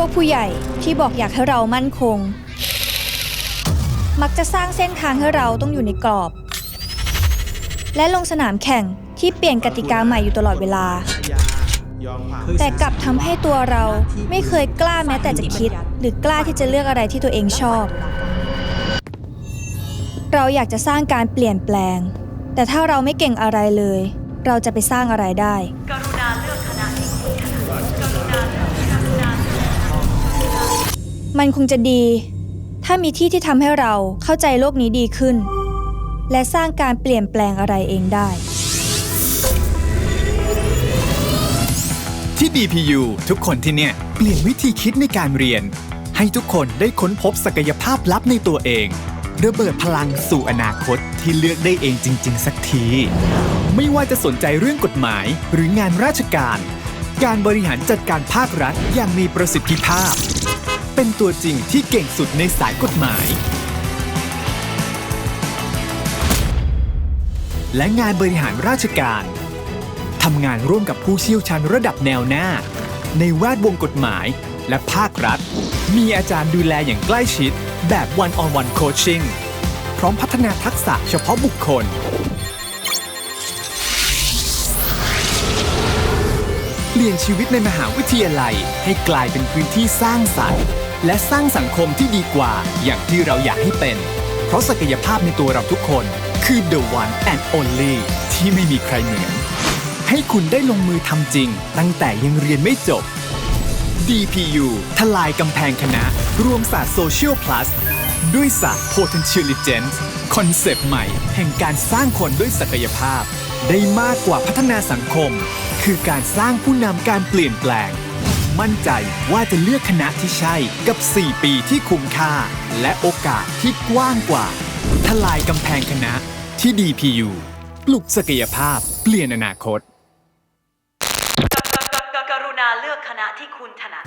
พวกผู้ใหญ่ที่บอกอยากให้เรามั่นคง มักจะสร้างเส้นทางให้เราต้องอยู่ในกรอบ และลงสนามแข่งที่เปลี่ยนกติกาใหม่อยู่ตลอดเวลา แต่กลับทำให้ตัวเราไม่เคยกล้าแม้แต่จะคิด หรือกล้าที่จะเลือกอะไรที่ตัวเองชอบ เราอยากจะสร้างการเปลี่ยนแปลง แต่ถ้าเราไม่เก่งอะไรเลย เราจะไปสร้างอะไรได้ มันคงจะดี ถ้ามีที่ที่ทำให้เราเข้าใจโลกนี้ดีขึ้น และสร้างการเปลี่ยนแปลงอะไรเองได้ ที่ DPU ทุกคนที่เนี่ย เปลี่ยนวิธีคิดในการเรียน ให้ทุกคนได้ค้นพบศักยภาพลับในตัวเองระเบิดพลังสู่อนาคตที่เลือกได้เองจริง ๆ สักที ไม่ว่าจะสนใจเรื่องกฎหมายหรืองานราชการ การบริหารจัดการภาครัฐอย่างมีประสิทธิภาพ เป็นตัวจริงที่เก่งสุดในสายกฎหมาย และงานบริหารราชการทำงานร่วมกับผู้เชี่ยวชาญระดับแนวหน้า ในแวดวงกฎหมายและภาครัฐ มีอาจารย์ดูแลอย่างใกล้ชิด แบบ one on one coaching พร้อมพัฒนาทักษะเฉพาะบุคคล เปลี่ยนชีวิตในมหาวิทยาลัยให้กลายเป็นพื้นที่สร้างสรรค์ และสร้างสังคมที่ดีกว่าอย่างที่เราอยากให้เป็น เพราะศักยภาพในตัวเราทุกคนคือ the one and only ที่ไม่มีใครเหมือน ให้คุณได้ลงมือทำจริง ตั้งแต่ยังเรียนไม่จบ DPU ทลายกำแพงคณะ รวมศาสตร์โซเชียลพลัสด้วยศาสตร์ Potentialigence คอนเซปต์ใหม่ แห่งการสร้างคนด้วยศักยภาพ ได้มากกว่าพัฒนาสังคม คือการสร้างผู้นำการเปลี่ยนแปลง มั่นใจว่าจะเลือกคณะที่ใช่กับ 4 ปีที่คุ้มค่า และโอกาสที่กว้างกว่า ทลายกำแพงคณะที่ DPU ปลุกศักยภาพเปลี่ยนอนาคต กรุณาเลือกคณะที่คุณถนัด